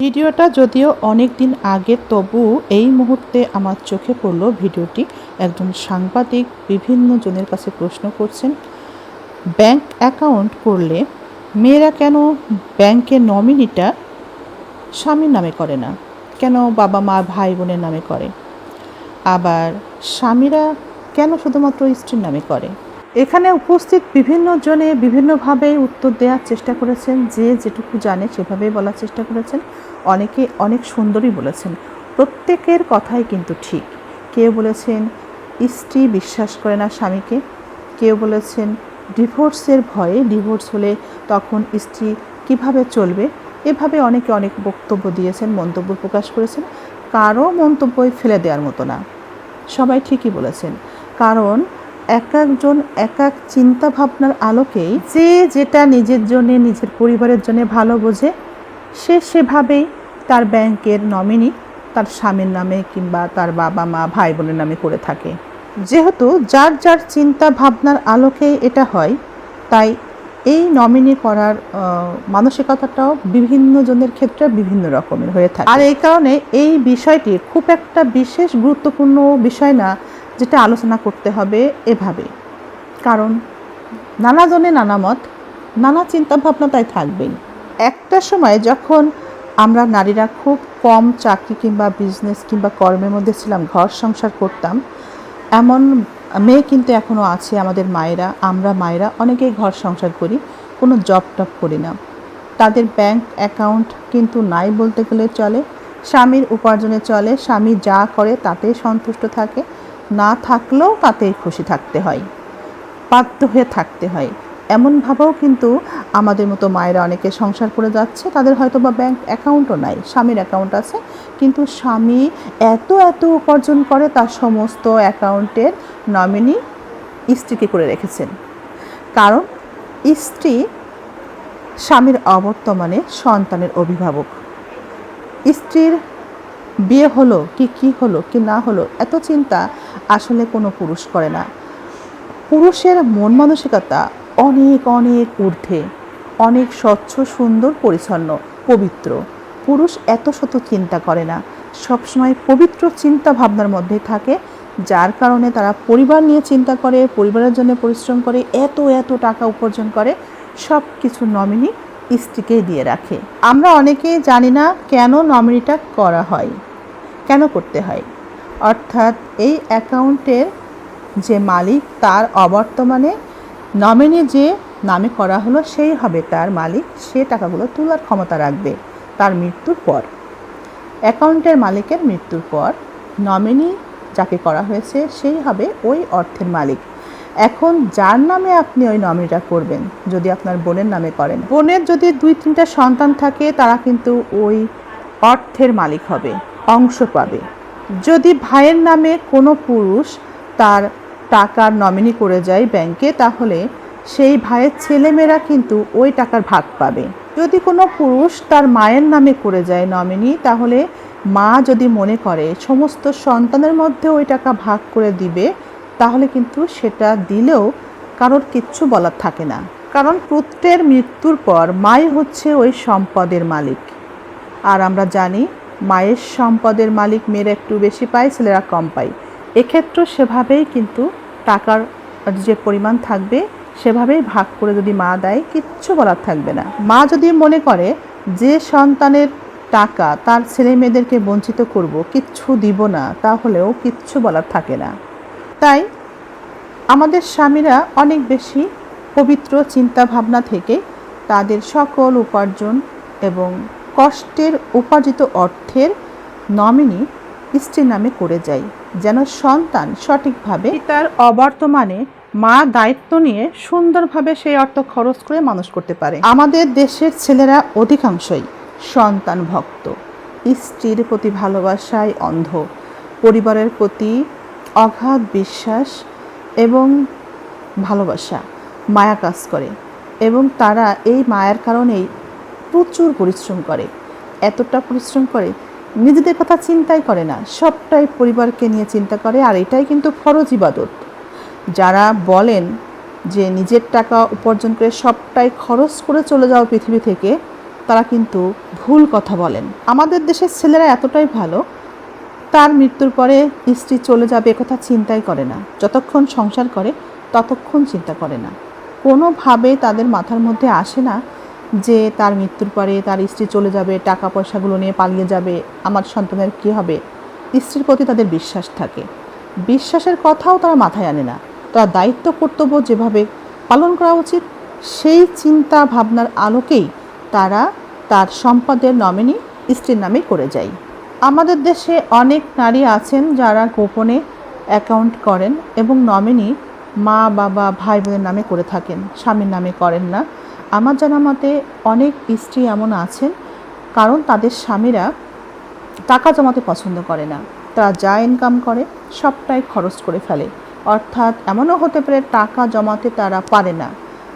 ভিডিওটা যদিও অনেক দিন আগে তবু এই মুহূর্তে আমার চোখে পড়ল ভিডিওটি। একজন সাংবাদিক বিভিন্ন জনের কাছে প্রশ্ন করছেন, ব্যাংক অ্যাকাউন্ট করলে মেয়েরা কেন ব্যাংকের নমিনিটা স্বামীর নামে করে না? কেন বাবা মা ভাই বোনের নামে করে? আবার স্বামীরা কেন শুধুমাত্র স্ত্রীর নামে করে? এখানে উপস্থিত বিভিন্ন জনে বিভিন্নভাবে উত্তর দেওয়ার চেষ্টা করেছেন, যে যেটুকু জানে সেভাবেই বলার চেষ্টা করেছেন। অনেকে অনেক সুন্দরই বলেছেন, প্রত্যেকের কথাই কিন্তু ঠিক। কেউ বলেছেন, স্ত্রী বিশ্বাস করে না স্বামীকে। কেউ বলেছেন, ডিভোর্সের ভয়ে ডিভোর্স হলে তখন স্ত্রী কীভাবে চলবে? এভাবে অনেকে অনেক বক্তব্য দিয়েছেন, মন্তব্য প্রকাশ করেছেন। কারও মন্তব্যই ফেলে দেওয়ার মতো না। সবাই ঠিকই বলেছেন। কারণ এক একজন এক এক চিন্তা ভাবনার আলোকেই যে যেটা নিজের জন্যে, নিজের পরিবারের জন্য ভালো বোঝে, সে সেভাবেই তার ব্যাংকের নমিনি তার স্বামীর নামে কিংবা তার বাবা, মা, ভাই বোনের নামে করে থাকে। যেহেতু যার যার চিন্তা ভাবনার আলোকে এটা হয়, তাই এই নমিনি করার মানসিকতাটাও বিভিন্ন জনের ক্ষেত্রে বিভিন্ন রকমের হয়ে থাকে। আর এই কারণে এই বিষয়টি খুব একটা বিশেষ গুরুত্বপূর্ণ বিষয় না যেটা আলোচনা করতে হবে এভাবে। কারণ নানা জনে নানা মত, নানা চিন্তা ভাবনা তাই থাকবেই। একটা সময় যখন আমরা নারীরা খুব কম চাকরি কিংবা বিজনেস কিংবা কর্মের মধ্যে ছিলাম, ঘর সংসার করতাম, এমন মেয়ে কিন্তু এখনও আছে আমাদের মায়েরা। আমরা মায়েরা অনেকেই ঘর সংসার করি, কোনো জব টব করি না। তাদের ব্যাংক অ্যাকাউন্ট কিন্তু নাই বলতে গেলে চলে, স্বামীর উপার্জনে চলে, স্বামী যা করে তাতেই সন্তুষ্ট থাকে। না থাকলেও তাতেই খুশি থাকতে হয়, বাধ্য হয়ে থাকতে হয়। এমনভাবেও কিন্তু আমাদের মতো মায়েরা অনেকে সংসার করে যাচ্ছে, তাদের হয়তো বা ব্যাংক অ্যাকাউন্টও নাই, স্বামীর অ্যাকাউন্ট আছে, কিন্তু স্বামী এত এত উপার্জন করে তার সমস্ত অ্যাকাউন্টের নমিনি স্ত্রীকে করে রেখেছেন। কারণ স্ত্রী স্বামীর অবর্তমানে সন্তানের অভিভাবক। স্ত্রীর বিয়ে হলো কি কি হলো, কি না হলো, এত চিন্তা আসলে কোনো পুরুষ করে না। পুরুষের মন মানসিকতা অনেক অনেক ঊর্ধ্বে, অনেক স্বচ্ছ, সুন্দর, পরিচ্ছন্ন, পবিত্র। পুরুষ এত শত চিন্তা করে না। সবসময় পবিত্র চিন্তা ভাবনার মধ্যে থাকে, যার কারণে তারা পরিবার নিয়ে চিন্তা করে, পরিবারের জন্য পরিশ্রম করে, এত এত টাকা উপার্জন করে সব কিছু নমিনি স্ত্রীকেই দিয়ে রাখে। আমরা অনেকেই জানি না কেন নমিনিটা করা হয়। কেন করতে হয়? অর্থাৎ এই অ্যাকাউন্টের যে মালিক, তার অবর্তমানে নমিনি যে নামে করা হলো, সেই হবে তার মালিক। সে টাকাগুলো তোলার ক্ষমতা রাখবে তার মৃত্যুর পর। অ্যাকাউন্টের মালিকের মৃত্যুর পর নমিনি যাকে করা হয়েছে, সেই হবে ওই অর্থের মালিক। এখন যার নামে আপনি ওই নমিনিটা করবেন, যদি আপনার বোনের নামে করেন? বোনের যদি দুই তিনটা সন্তান থাকে, তারা কিন্তু ওই অর্থের মালিক হবে। অংশ পাবে যদি ভাইয়ের নামে কোনো পুরুষ তার টাকার নমিনি করে যায় ব্যাংকে, তাহলে সেই ভাইয়ের ছেলেমেয়েরা কিন্তু ওই টাকার ভাগ পাবে। যদি কোনো পুরুষ তার মায়ের নামে করে যায় নমিনি, তাহলে মা যদি মনে করে সমস্ত সন্তানের মধ্যে ওই টাকা ভাগ করে দিবে, তাহলে কিন্তু সেটা দিলেও কারোর কিচ্ছু বলার থাকে না। কারণ পুত্রের মৃত্যুর পর মাই হচ্ছে ওই সম্পদের মালিক। আর আমরা জানি মায়ের সম্পদের মালিক মেয়েরা একটু বেশি পায়, ছেলেরা কম পায়। এক্ষেত্রেও সেভাবেই কিন্তু টাকার যে পরিমাণ থাকবে, সেভাবেই ভাগ করে যদি মা দেয়, কিচ্ছু বলার থাকবে না। মা যদি মনে করে যে সন্তানের টাকা তার ছেলে মেয়েদেরকে বঞ্চিত করব, কিচ্ছু দিব না, তাহলেও কিচ্ছু বলার থাকে না। তাই আমাদের স্বামীরা অনেক বেশি পবিত্র চিন্তা ভাবনা থেকে তাদের সকল উপার্জন এবং কষ্টের উপার্জিত অর্থের নমিনি স্ত্রীর নামে করে যায় যেন সন্তান সঠিকভাবে তার অবর্তমানে মা দায়িত্ব নিয়ে সুন্দরভাবে সেই অর্থ খরচ করে মানুষ করতে পারে। আমাদের দেশের ছেলেরা অধিকাংশই সন্তান ভক্ত। স্ত্রীর প্রতি ভালোবাসায় অন্ধ। পরিবারের প্রতি অগাধ বিশ্বাস এবং ভালোবাসা মায়া কাজ করে এবং তারা এই মায়ার কারণেই প্রচুর পরিশ্রম করে। এতটা পরিশ্রম করে নিজেদের কথা চিন্তাই করে না, সবটাই পরিবারকে নিয়ে চিন্তা করে, আর এটাই কিন্তু ফরজ ইবাদত। যারা বলেন যে নিজের টাকা উপার্জন করে সবটাই খরচ করে চলে যাও পৃথিবী থেকে, তারা কিন্তু ভুল কথা বলেন। আমাদের দেশের ছেলেরা এতটাই ভালো, তার মৃত্যুর পরে স্ত্রী চলে যাবে কথা চিন্তাই করে না। যতক্ষণ সংসার করে, ততক্ষণ চিন্তা করে না। কোনোভাবে তাদের মাথার মধ্যে আসে না যে তার মৃত্যুর পরে তার স্ত্রী চলে যাবে টাকা পয়সাগুলো নিয়ে পালিয়ে যাবে, আমার সন্তানের কী হবে? স্ত্রীর প্রতি তাদের বিশ্বাস থাকে। বিশ্বাসের কথাও তারা মাথায় আনে না। তারা দায়িত্ব, কর্তব্য যেভাবে পালন করা উচিত, সেই চিন্তা ভাবনার আলোকেই তারা তার সম্পদের নমিনি স্ত্রীর নামে করে যায়। আমাদের দেশে অনেক নারী আছেন যারা গোপনে অ্যাকাউন্ট করেন এবং নমিনি মা, বাবা ভাই বোনের নামে করে থাকেন, স্বামীর নামে করেন না। আমার জানা মতে অনেক স্ত্রী এমন আছেন, কারণ তাদের স্বামীরা টাকা জমাতে পছন্দ করে না। তারা যা ইনকাম করে, সবটাই খরচ করে ফেলে। অর্থাৎ এমনও হতে পারে টাকা জমাতে তারা পারে না।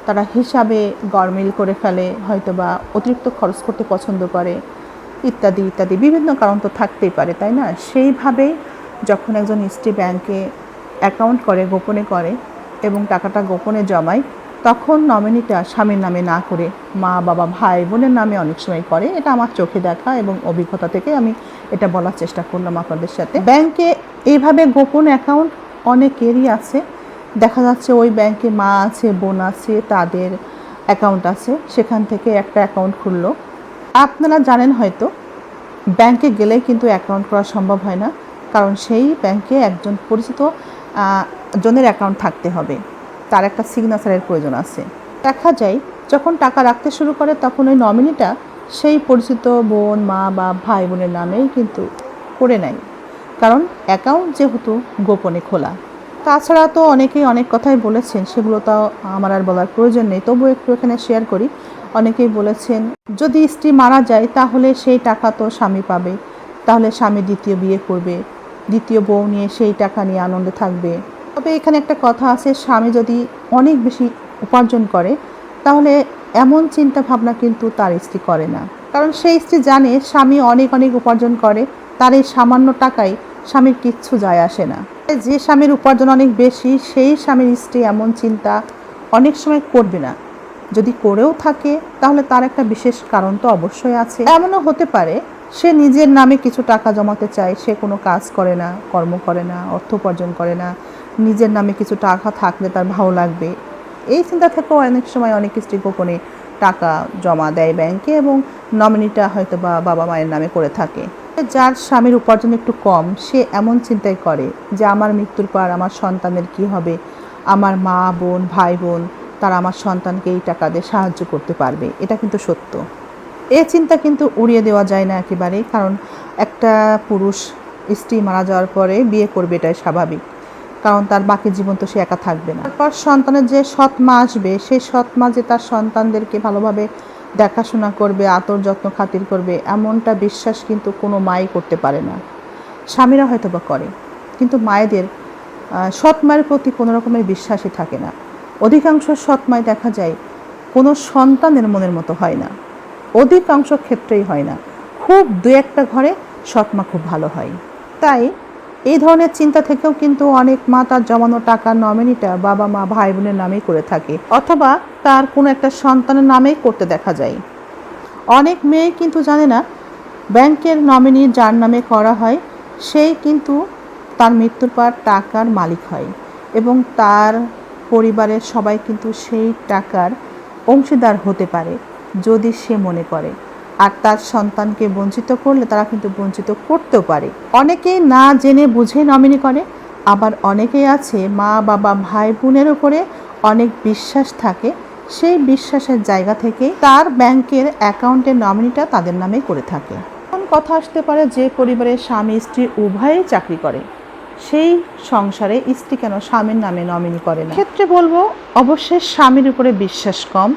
তারা হিসাবে গরমিল করে ফেলে, হয়তোবা অতিরিক্ত খরচ করতে পছন্দ করে, ইত্যাদি ইত্যাদি। বিভিন্ন কারণ তো থাকতেই পারে, তাই না? সেইভাবেই যখন একজন স্ত্রী ব্যাংকে অ্যাকাউন্ট করে, গোপনে করে, এবং টাকাটা গোপনে জমায় তখন নমিনিটা স্বামীর নামে না করে মা, বাবা, ভাই, বোনের নামে অনেক সময় করে। এটা আমার চোখে দেখা এবং অভিজ্ঞতা থেকে আমি এটা বলার চেষ্টা করলাম আপনাদের সাথে। ব্যাংকে এইভাবে গোপন অ্যাকাউন্ট অনেকেরই আছে। দেখা যাচ্ছে ওই ব্যাংকে মা আছে, বোন আছে, তাদের অ্যাকাউন্ট আছে। সেখান থেকে একটা অ্যাকাউন্ট খুললো। আপনারা জানেন হয়তো, ব্যাংকে গেলেই কিন্তু অ্যাকাউন্ট করা সম্ভব হয় না। কারণ সেই ব্যাংকে একজন পরিচিত জনের অ্যাকাউন্ট থাকতে হবে। তার একটা সিগনেচারের প্রয়োজন আছে। দেখা যায়, যখন টাকা রাখতে শুরু করে, তখন ওই নমিনিটা সেই পরিচিত বোন, মা বা ভাই বোনের নামেই কিন্তু করে নেয়। কারণ অ্যাকাউন্ট যেহেতু গোপনে খোলা। তাছাড়া তো অনেকেই অনেক কথাই বলেছেন, সেগুলো তো আমার আর বলার প্রয়োজন নেই। তবুও একটু এখানে শেয়ার করি। অনেকেই বলেছেন, যদি স্ত্রী মারা যায়, তাহলে সেই টাকা তো স্বামী পাবে। তাহলে স্বামী দ্বিতীয় বিয়ে করবে। দ্বিতীয় বউ নিয়ে সেই টাকা নিয়ে আনন্দে থাকবে। তবে এখানে একটা কথা আছে, স্বামী যদি অনেক বেশি উপার্জন করে, তাহলে এমন চিন্তা ভাবনা কিন্তু তার স্ত্রী করে না। কারণ সেই স্ত্রী জানে স্বামী অনেক অনেক উপার্জন করে, তার এই সামান্য টাকায় স্বামীর কিচ্ছু যায় আসে না। যে স্বামীর উপার্জন অনেক বেশি, সেই স্বামীর স্ত্রী এমন চিন্তা অনেক সময় করবে না। যদি করেও থাকে, তাহলে তার একটা বিশেষ কারণ তো অবশ্যই আছে। এমনও হতে পারে, সে নিজের নামে কিছু টাকা জমাতে চায়, সে কোনো কাজ করে না, কর্ম করে না, অর্থ উপার্জন করে না। নিজের নামে কিছু টাকা থাকলে তার ভালো লাগবে। এই চিন্তা থেকেও অনেক সময় অনেক স্ত্রী গোপনে টাকা জমা দেয় ব্যাংকে এবং নমিনিটা হয়তো বা বাবা মায়ের নামে করে থাকে। যার স্বামীর উপার্জন একটু কম, সে এমন চিন্তাই করে যে, আমার মৃত্যুর পর আমার সন্তানের কি হবে? আমার মা বোন, ভাই বোন, তারা আমার সন্তানকে এই টাকা দিয়ে সাহায্য করতে পারবে। এটা কিন্তু সত্য। এ চিন্তা কিন্তু উড়িয়ে দেওয়া যায় না একেবারে, কারণ একটা পুরুষ স্ত্রী মারা যাওয়ার পরে বিয়ে করবে এটাই স্বাভাবিক। কারণ তার বাকি জীবন তো সে একা থাকবে না। তারপর সন্তানের যে সৎ মা আসবে, সেই সৎ মা যে তার সন্তানদেরকে ভালোভাবে দেখাশোনা করবে, আতর যত্ন খাতির করবে, এমনটা বিশ্বাস কিন্তু কোনো মাই করতে পারে না। স্বামীরা হয়তো বা করে, কিন্তু মায়েদের সৎ মায়ের প্রতি কোনো রকমের বিশ্বাসই থাকে না। অধিকাংশ সৎ মায় দেখা যায় কোনো সন্তানের মনের মতো হয় না। অধিকাংশ ক্ষেত্রেই হয় না। খুব দু একটা ঘরে সৎ মা খুব ভালো হয়। তাই এই ধরনের চিন্তা থেকেও কিন্তু অনেক মা তার জমানো টাকার নমিনিটা বাবা মা ভাই বোনের নামেই করে থাকে। অথবা তার কোনো একটা সন্তানের নামেই করতে দেখা যায়। অনেক মেয়ে কিন্তু জানে না, ব্যাংকের নমিনি যার নামে করা হয়, সেই কিন্তু তার মৃত্যুর পর টাকার মালিক হয় এবং তার পরিবারের সবাই কিন্তু সেই টাকার অংশীদার হতে পারে, যদি সে মনে করে। আর তার সন্তানকে বঞ্চিত করলে তারা কিন্তু বঞ্চিত করতেও পারে। অনেকেই না জেনে বুঝে নমিনি করে, আবার অনেকেই আছে মা, বাবা, ভাই, বোনের উপরে অনেক বিশ্বাস থাকে। সেই বিশ্বাসের জায়গা থেকে তার ব্যাংকের অ্যাকাউন্টের নমিনিটা তাদের নামে করে থাকে। কথা আসতে পারে যে পরিবারের স্বামী, স্ত্রী উভয়ই চাকরি করে। সেই সংসারে স্ত্রী কেন স্বামীর নামে নমিনি করে না? ক্ষেত্রে বলব, অবশ্যই স্বামীর উপরে বিশ্বাস কম,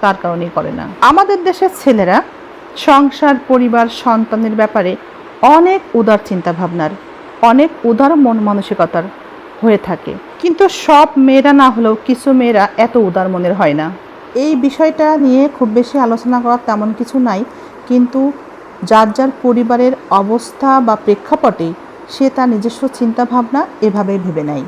তার কারণেই করে না। আমাদের দেশের ছেলেরা সংসার, পরিবার, সন্তানের ব্যাপারে অনেক উদার চিন্তা ভাবনার অনেক উদার মন মানসিকতার হয়ে থাকে। কিন্তু সব মেয়েরা না হলেও কিছু মেয়েরা এত উদার মনের হয় না। এই বিষয়টা নিয়ে খুব বেশি আলোচনা করার তেমন কিছু নাই, কিন্তু যার যার পরিবারের অবস্থা বা প্রেক্ষাপটে সে তার নিজস্ব চিন্তাভাবনা এভাবেই ভেবে নেয়।